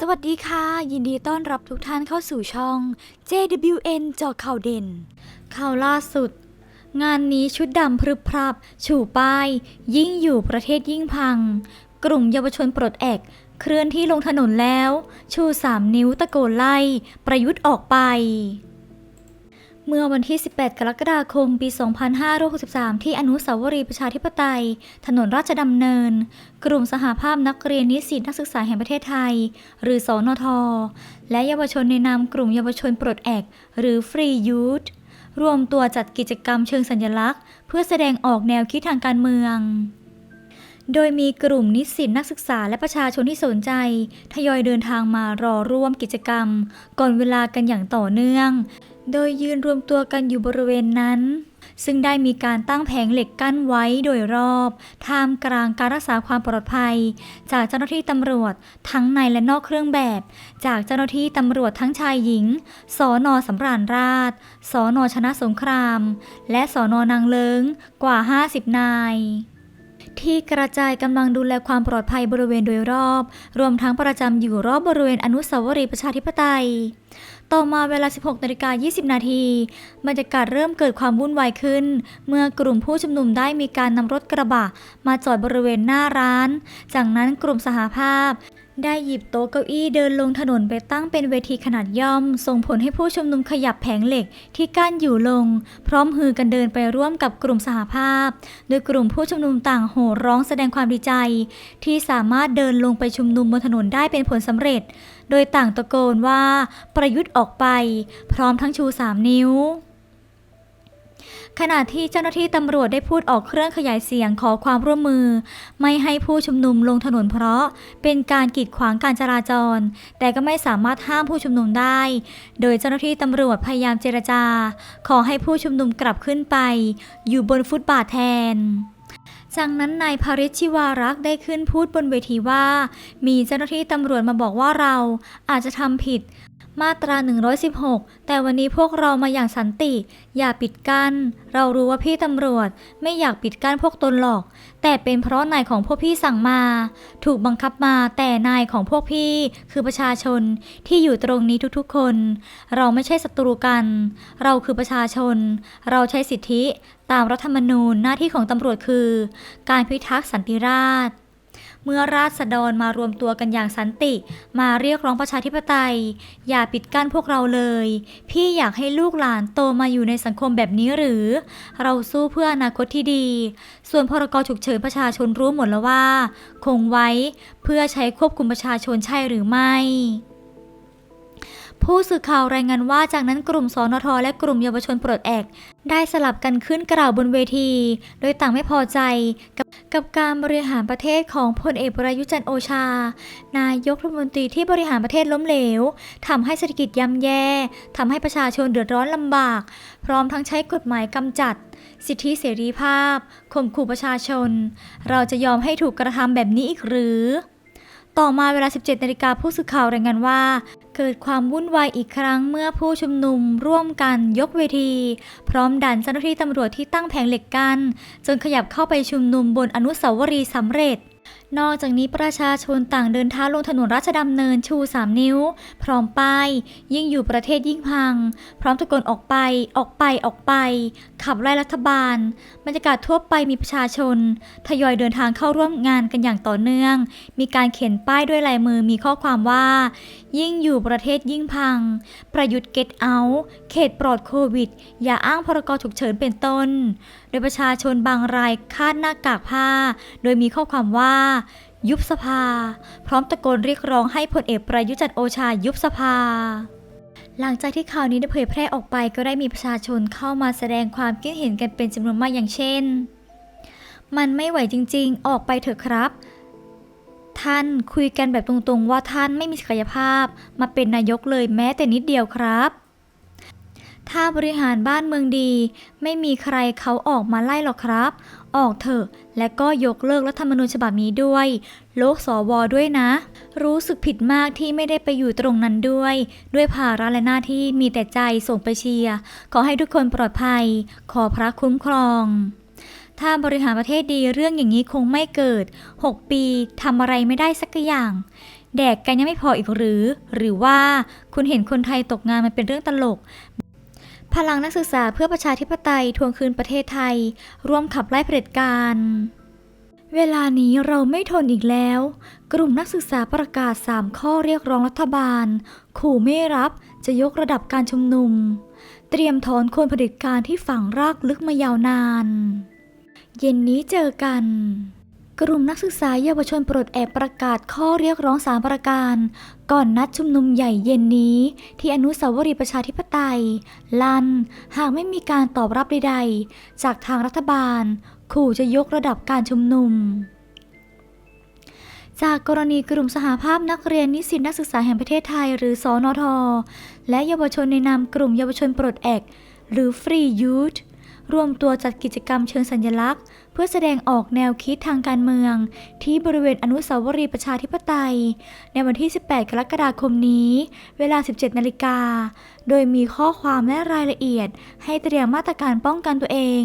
สวัสดีค่ะ ยินดีต้อนรับทุกท่านเข้าสู่ช่อง JWN จอข่าวเด่น ข่าวล่าสุด งานนี้ชุดดำพรึบพรับ ชูป้าย ยิ่งอยู่ประเทศยิ่งพัง กลุ่มเยาวชนปลดแอก เคลื่อนที่ลงถนนแล้ว ชู 3 นิ้วตะโกนไล่ ประยุทธ์ออกไป เมื่อวันที่ 18 กรกฎาคม ปี 2563 ที่อนุสาวรีย์ประชาธิปไตย ถนนราชดำเนิน กลุ่มสหภาพนักเรียนนิสิตนักศึกษาแห่งประเทศไทย หรือสอนท และเยาวชนในนามกลุ่มเยาวชนปลดแอก หรือฟรียูธรวมตัวจัดกิจกรรมเชิงสัญลักษณ์ เพื่อแสดงออกแนวคิดทางการเมือง โดยมีกลุ่มนิสิตนักศึกษาและประชาชนที่สนใจ ทยอยเดินทางมารอร่วมกิจกรรม ก่อนเวลากันอย่างต่อเนื่อง โดยยืนรวมตัวกันอยู่บริเวณนั้น ซึ่งได้มีการตั้งแผงเหล็กกั้นไว้โดยรอบ ท่ามกลางการรักษาความปลอดภัย จากเจ้าหน้าที่ตำรวจทั้งในและนอกเครื่องแบบ จากเจ้าหน้าที่ตำรวจทั้งชายหญิง สอนอสำราญราช สอนอชนะสงคราม และสอนอนางเลิงกว่า 50 นาย ที่กระจายกำลังดูแลความปลอดภัยบริเวณโดยรอบ รวมทั้งประจำอยู่รอบบริเวณอนุสาวรีย์ประชาธิปไตย ต่อมาเวลา 16นาฬิกา20 นาทีบรรยากาศเริ่มเกิดความวุ่นวายขึ้น เมื่อกลุ่มผู้ชุมนุมได้มีการนำรถกระบะมาจอดบริเวณหน้าร้าน จากนั้นกลุ่มสหภาพ ได้หยิบโต๊ะเก้าอี้เดินลงถนนไปตั้งเป็นเวทีขนาดย่อม ส่งผลให้ผู้ชุมนุมขยับแผงเหล็กที่กั้นอยู่ลง พร้อมฮือกันเดินไปร่วมกับกลุ่มสหภาพ โดยกลุ่มผู้ชุมนุมต่างโห่ร้องแสดงความดีใจ ที่สามารถเดินลงไปชุมนุมบนถนนได้เป็นผลสำเร็จ โดยต่างตะโกนว่าประยุทธ์ออกไป พร้อมทั้งชู 3 นิ้ว ขณะที่เจ้าหน้าที่ตำรวจได้พูดออกเครื่องขยายเสียงขอความร่วมมือ ไม่ให้ผู้ชุมนุมลงถนนเพราะเป็นการกีดขวางการจราจร แต่ก็ไม่สามารถห้ามผู้ชุมนุมได้ โดยเจ้าหน้าที่ตำรวจพยายามเจรจา ขอให้ผู้ชุมนุมกลับขึ้นไป อยู่บนฟุตบาทแทนจากนั้นนายภริชชิวารักษ์ได้ขึ้นพูดบนเวทีว่า มีเจ้าหน้าที่ตำรวจมาบอกว่าเราอาจจะทำผิด มาตรา 116 แต่วันนี้พวกเรามาอย่างสันติ อย่าปิดกัน้น เรารู้ว่าพี่ตำรวจไม่อยากปิดกั้นพวกตนหรอก แต่เป็นเพราะนายของพวกพี่สั่งมา ถูกบังคับมาแต่นายของพวกพี่คือประชาชนที่อยู่ตรงนี้ทุกๆคน เราไม่ใช่ศัตรูกัน เราคือประชาชน เราใช้สิทธิตามรัฐธรรมนูญหน้าที่ของตำรวจคือ การพิทักษ์สันติราษฎร์ เมื่อราษฎรมารวมตัวกันอย่างสันติ มาเรียกร้องประชาธิปไตย อย่าปิดกั้นพวกเราเลย พี่อยากให้ลูกหลานโตมาอยู่ในสังคมแบบนี้หรือ เราสู้เพื่ออนาคตที่ดี ส่วนพรกฉุกเฉินประชาชนรู้หมดแล้วว่า คงไว้เพื่อใช้ควบคุมประชาชนใช่หรือไม่ ผู้สื่อข่าวรายงานว่าจากนั้นกลุ่มสนทและกลุ่มเยาวชนปลดแอก ได้สลับกันขึ้นกล่าวบนเวที โดยต่างไม่พอใจกับกับการบริหารประเทศของพลเอกประยุจันโอชา นายกรัฐมนตรีที่บริหารประเทศล้มเหลวทำให้เศรษฐกิจย่ำแย่ทำให้ประชาชนเดือดร้อนลำบาก พร้อมทั้งใช้กฎหมายกำจัด สิทธิเสรีภาพข่มขู่ประชาชน เราจะยอมให้ถูกกระทำแบบนี้อีกหรือต่อมาเวลา 17 นาฬิกาผู้สื่อข่าวรายงานว่า เกิดความวุ่นวายอีกครั้งเมื่อผู้ชุมนุมร่วมกันยกเวที พร้อมดันเจ้าหน้าที่ตำรวจที่ตั้งแผงเหล็กกัน จนขยับเข้าไปชุมนุมบนอนุสาวรีย์สำเร็จ นอกจากนี้ประชาชนต่างเดินเท้าลงถนนราชดำเนินชู 3 นิ้ว พร้อมป้าย ยิ่งอยู่ประเทศยิ่งพัง พร้อมตะโกนออกไปออกไปออกไป ขับไล่รัฐบาล บรรยากาศทั่วไปมีประชาชน ทยอยเดินทางเข้าร่วมงานกันอย่างต่อเนื่อง มีการเขียนป้ายด้วยลายมือมีข้อความว่า ยิ่งอยู่ประเทศยิ่งพัง ประยุทธ์เก็ตเอาเขตปลอดโควิด อย่าอ้างพรกฉุกเฉินเป็นต้นโดยประชาชนบางรายคาดหน้ากากผ้า โดยมีข้อความว่า ยุบสภา พร้อมตะโกนเรียกร้องให้พลเอกประยุจันทร์โอชายุบสภาหลังจากที่ข่าวนี้ได้เผยแพร่ออกไปก็ได้มีประชาชนเข้ามาแสดงความคิดเห็นกันเป็นจำนวนมากอย่างเช่น มันไม่ไหวจริงๆ ออกไปเถอะครับ ท่านคุยกันแบบตรงๆ ว่าท่านไม่มีศักยภาพ มาเป็นนายกเลยแม้แต่นิดเดียวครับ ถ้าบริหารบ้านเมืองดี ไม่มีใครเขาออกมาไล่หรอกครับ ออกเถอะ และก็ยกเลิกรัฐธรรมนูญฉบับนี้ด้วย โลกสวด้วยนะ รู้สึกผิดมากที่ไม่ได้ไปอยู่ตรงนั้นด้วย ด้วยภาระและหน้าที่มีแต่ใจส่งไปเชียร์ขอให้ทุกคนปลอดภัย ขอพระคุ้มครองถ้าบริหารประเทศดีเรื่องอย่างนี้คงไม่เกิด 6 ปีทำอะไรไม่ได้สักอย่าง แดกกันยังไม่พออีกหรือ หรือว่าคุณเห็นคนไทยตกงานมันเป็นเรื่องตลก พลังนักศึกษาเพื่อประชาธิปไตยทวงคืนประเทศไทย ร่วมขับไล่เผด็จการ เวลานี้เราไม่ทนอีกแล้ว กลุ่มนักศึกษาประกาศ 3 ข้อเรียกร้องรัฐบาล ขู่ไม่รับจะยกระดับการชุมนุม เตรียมถอนคนเผด็จการที่ฝังรากลึกมายาวนาน เย็นนี้เจอกัน กลุ่มนักศึกษาเยาวชนปลดแอกประกาศข้อเรียกร้องสามประการ ก่อนนัดชุมนุมใหญ่เย็นนี้ ที่อนุสาวรีย์ประชาธิปไตย ลัน หากไม่มีการตอบรับใดๆ จากทางรัฐบาล ขู่จะยกระดับการชุมนุม จากกรณีกลุ่มสหภาพนักเรียนนิสิตนักศึกษาแห่งประเทศไทย หรือสอนอทและเยาวชนในนามกลุ่มเยาวชนปลดแอกหรือ Free Youth รวมตัวจัดกิจกรรมเชิงสัญลักษณ์ เพื่อแสดงออกแนวคิดทางการเมือง ที่บริเวณอนุสาวรีย์ประชาธิปไตย ในวันที่ 18 กรกฎาคมนี้ เวลา 17 นาฬิกา โดยมีข้อความและรายละเอียด ให้เตรียมมาตรการป้องกันตัวเอง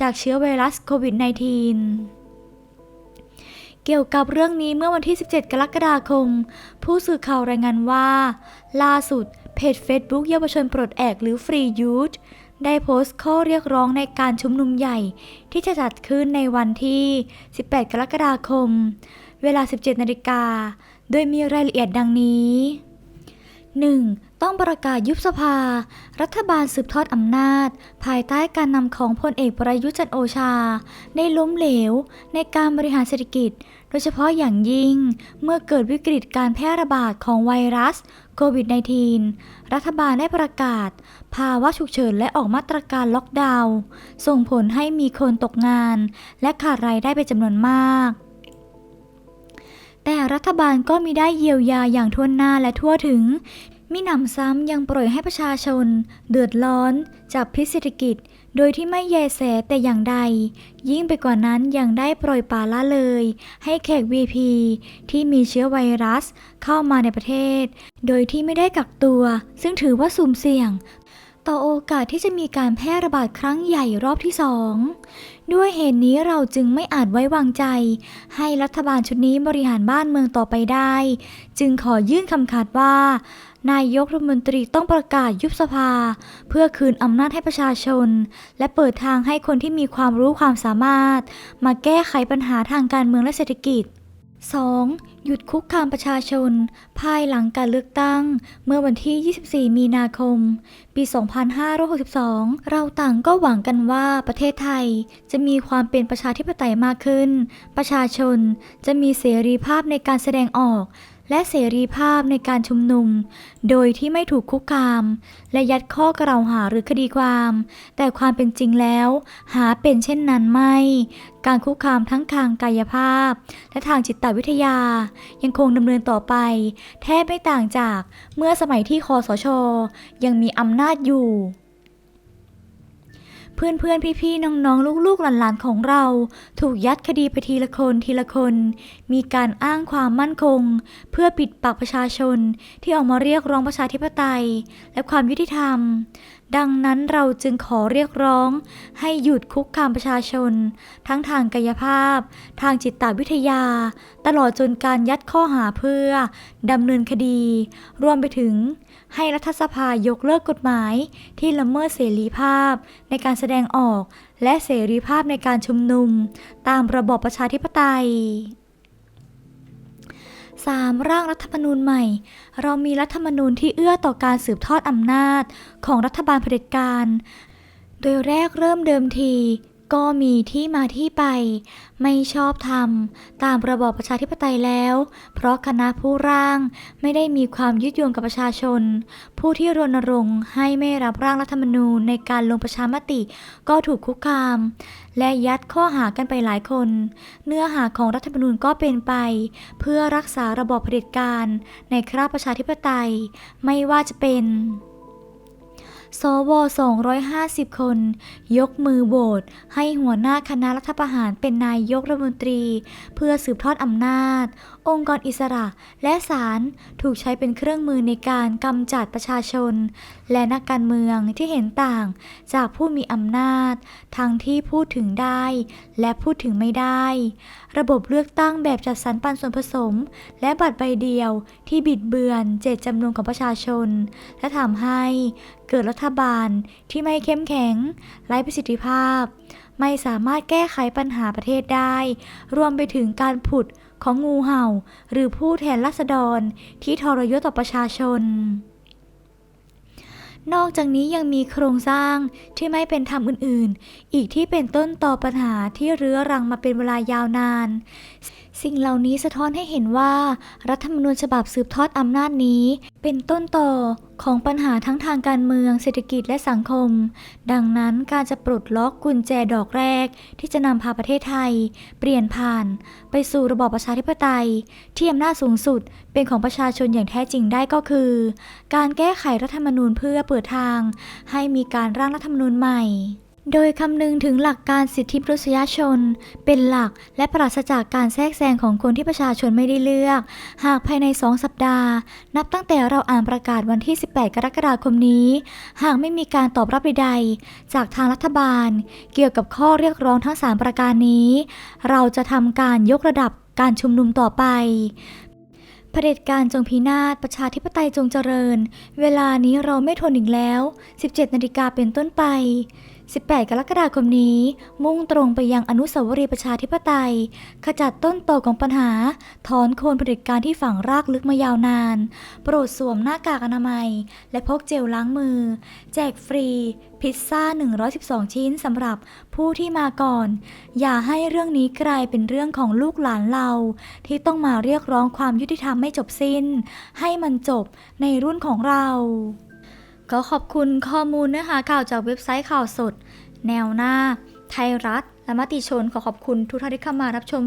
จากเชื้อไวรัสโควิด -19 เกี่ยวกับเรื่องนี้เมื่อวันที่ 17 กรกฎาคม ผู้สื่อข่าวรายงานว่า ล่าสุดเพจ Facebook เยาวชนปลดแอกหรือ Free Youth ได้โพสต์ข้อเรียกร้องในการชุมนุมใหญ่ ที่จะจัดขึ้นในวันที่ 18 กรกฎาคม เวลา 17 นาฬิกา โดยมีรายละเอียดดังนี้ 1. ต้องประกาศยุบสภา รัฐบาลสืบทอดอำนาจ ภายใต้การนำของพลเอกประยุจันโอชา ได้ล้มเหลว ในการบริหารเศรษฐกิจ โดยเฉพาะอย่างยิ่ง เมื่อเกิดวิกฤตการแพร่ระบาดของไวรัสโควิด -19 รัฐบาลได้ประกาศ ภาวะฉุกเฉินและออกมาตรการล็อกดาวน์ส่งผลให้มีคนตกงาน และขาดรายได้เป็นจำนวนมาก แต่รัฐบาลก็มีได้เยียวยาอย่างทั่วหน้าและทั่วถึง มิหนำซ้ำยังปล่อยให้ประชาชน เดือดร้อน จากพิษเศรษฐกิจ โดยที่ไม่แยแสแต่อย่างใด ยิ่งไปกว่านั้นยังได้ปล่อยปละละเลย ให้แขก VP ที่มีเชื้อไวรัสเข้ามาในประเทศ โดยที่ไม่ได้กักตัว ซึ่งถือว่าสุ่มเสี่ยง ต่อโอกาสที่จะมีการแพร่ระบาดครั้งใหญ่รอบที่สอง ด้วยเหตุนนี้เราจึงไม่อาจไว้วางใจ ให้รัฐบาลชุดนี้บริหารบ้านเมืองต่อไปได้ จึงขอยื่นคำขาดว่า นายกรัฐมนตรีต้องประกาศยุบสภา เพื่อคืนอำนาจให้ประชาชน และเปิดทางให้คนที่มีความรู้ความสามารถ มาแก้ไขปัญหาทางการเมืองและเศรษฐกิจ 2. หยุดคุกคามประชาชน ภายหลังการเลือกตั้ง เมื่อวันที่ 24 มีนาคม ปี 2562 เราต่างก็หวังกันว่าประเทศไทย จะมีความเป็นประชาธิปไตยมากขึ้น ประชาชนจะมีเสรีภาพในการแสดงออก และเสรีภาพในการชุมนุม โดยที่ไม่ถูกคุกคาม และยัดข้อกล่าวหาหรือคดีความ แต่ความเป็นจริงแล้ว หาเป็นเช่นนั้นไม่ การคุกคามทั้งทางกายภาพ และทางจิตวิทยา ยังคงดำเนินต่อไป แทบไม่ต่างจากเมื่อสมัยที่คอสช ยังมีอำนาจอยู่ พื่อนเพื่อนพี่พี่ๆน้องๆลูกๆหลานๆของเรา ถูกยัดคดีไปทีละคนทีละคน มีการอ้างความมั่นคง เพื่อปิดปากประชาชนที่ออกมาเรียกร้องประชาธิปไตย และความยุติธรรม ดังนั้นเราจึงขอเรียกร้อง ให้หยุดคุกคามประชาชน ทั้งทางกายภาพ ทางจิตวิทยา ตลอดจนการยัดข้อหาเพื่อดำเนินคดี รวมไปถึง ให้รัฐสภายกเลิกกฎหมาย ที่ละเมิดเสรีภาพ ในการแสดงออก และเสรีภาพในการชุมนุม ตามระบอบประชาธิปไตย 3. ร่างรัฐธรรมนูญใหม่ เรามีรัฐธรรมนูญที่เอื้อต่อการสืบทอดอำนาจของรัฐบาลเผด็จการ โดยแรกเริ่มเดิมที ก็มีที่มาที่ไป ไม่ชอบธรรม ตามระบอบประชาธิปไตยแล้ว เพราะคณะผู้ร่างไม่ได้มีความยึดโยงกับประชาชน ผู้ที่รณรงค์ให้ไม่รับร่างรัฐธรรมนูญในการลงประชามติก็ถูกคุกคาม และยัดข้อหากันไปหลายคน เนื้อหาของรัฐธรรมนูญก็เป็นไป เพื่อรักษาระบอบเผด็จการในคราบประชาธิปไตย ไม่ว่าจะเป็น สว 250 คน ยกมือโหวตให้หัวหน้าคณะรัฐประหารเป็นนายกรัฐมนตรี เพื่อสืบทอดอำนาจ องค์กรอิสระและศาลถูกใช้เป็นเครื่องมือในการกำจัดประชาชน และนักการเมืองที่เห็นต่างจากผู้มีอำนาจ ทั้งที่พูดถึงได้ และพูดถึงไม่ได้ ระบบเลือกตั้งแบบจัดสรรปันส่วนผสม และบัตรใบเดียวที่บิดเบือนเจตจำนงของประชาชน และทำให้ เกิดรัฐบาลที่ไม่เข้มแข็ง ไร้ประสิทธิภาพ ไม่สามารถแก้ไขปัญหาประเทศได้ รวมไปถึงการผุดของงูเห่า หรือผู้แทนราษฎรที่ทรยศต่อประชาชน นอกจากนี้ยังมีโครงสร้างที่ไม่เป็นธรรมอื่น ๆ อีกที่เป็นต้นต่อปัญหาที่เรื้อรังมาเป็นเวลายาวนานสิ่งเหล่านี้สะท้อนให้เห็นว่า รัฐธรรมนูญฉบับสืบทอดอำนาจนี้ เป็นต้นต่อของปัญหาทั้งทางการเมือง เศรษฐกิจและสังคม ดังนั้นการจะปลดล็อกกุญแจดอกแรก ที่จะนำพาประเทศไทย เปลี่ยนผ่าน ไปสู่ระบอบประชาธิปไตย ที่อำนาจสูงสุดเป็นของประชาชนอย่างแท้จริงได้ก็คือ การแก้ไขรัฐธรรมนูญเพื่อเปิดทาง ให้มีการร่างรัฐธรรมนูญใหม่ โดยคำนึงถึงหลักการสิทธิมนุษยชน เป็นหลักและปราศจากการแทรกแซงของคนที่ประชาชนไม่ได้เลือก หากภายใน2สัปดาห์ นับตั้งแต่เราอ่านประกาศวันที่ 18 กรกฎาคมนี้ หากไม่มีการตอบรับใดๆจากทางรัฐบาล เกี่ยวกับข้อเรียกร้องทั้ง 3 ประการนี้ เราจะทำการยกระดับการชุมนุมต่อไปเผด็จการจงพินาศ ประชาธิปไตยจงเจริญ เวลานี้เราไม่ทนอีกแล้ว 17 นาฬิกาเป็นต้นไป 18 กรกฎาคมนี้ มุ่งตรงไปยังอนุสาวรีย์ประชาธิปไตย ขจัดต้นตอของปัญหา ถอนโคนผด็จการที่ฝังรากลึกมายาวนาน โปรดสวมหน้ากากอนามัย และพกเจลล้างมือ แจกฟรี พิซซ่า 112 ชิ้นสำหรับผู้ที่มาก่อน อย่าให้เรื่องนี้กลายเป็นเรื่องของลูกหลานเรา ที่ต้องมาเรียกร้องความยุติธรรมไม่จบสิ้น ให้มันจบในรุ่นของเรา ก็ขอบคุณข้อมูลเนื้อหาข่าวจากเว็บไซต์ข่าวสด แนวหน้า ไทยรัฐ และมติชนขอขอบคุณทุกท่านที่เข้ามารับชม